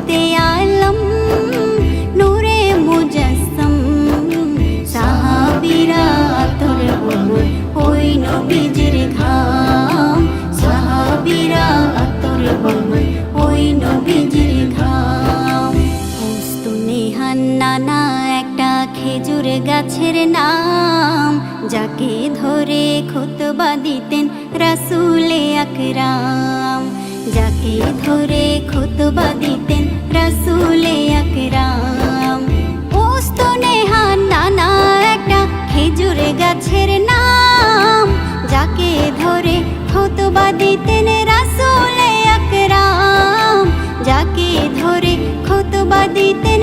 রহমতে আলম নূরে মুজাসম সাহাবিরা তোর বমন ওই নবীজির ঘাম সাহাবিরা তোর বমন ওই নবীজির ঘাম উস্তুনে একটা খেজুর গাছের নাম যাকে ধরে খুতবা দিতেন রাসুলে আকরাম যাকে ধরে খুতবা দিতেন রাসুলে আকরাম। উস্তুনে হান্নানা একটা খেজুর গাছের নাম। যাকে ধরে খুতবা দিতেন রাসুলে আকরাম। যাকে ধরে খুতবা দিতেন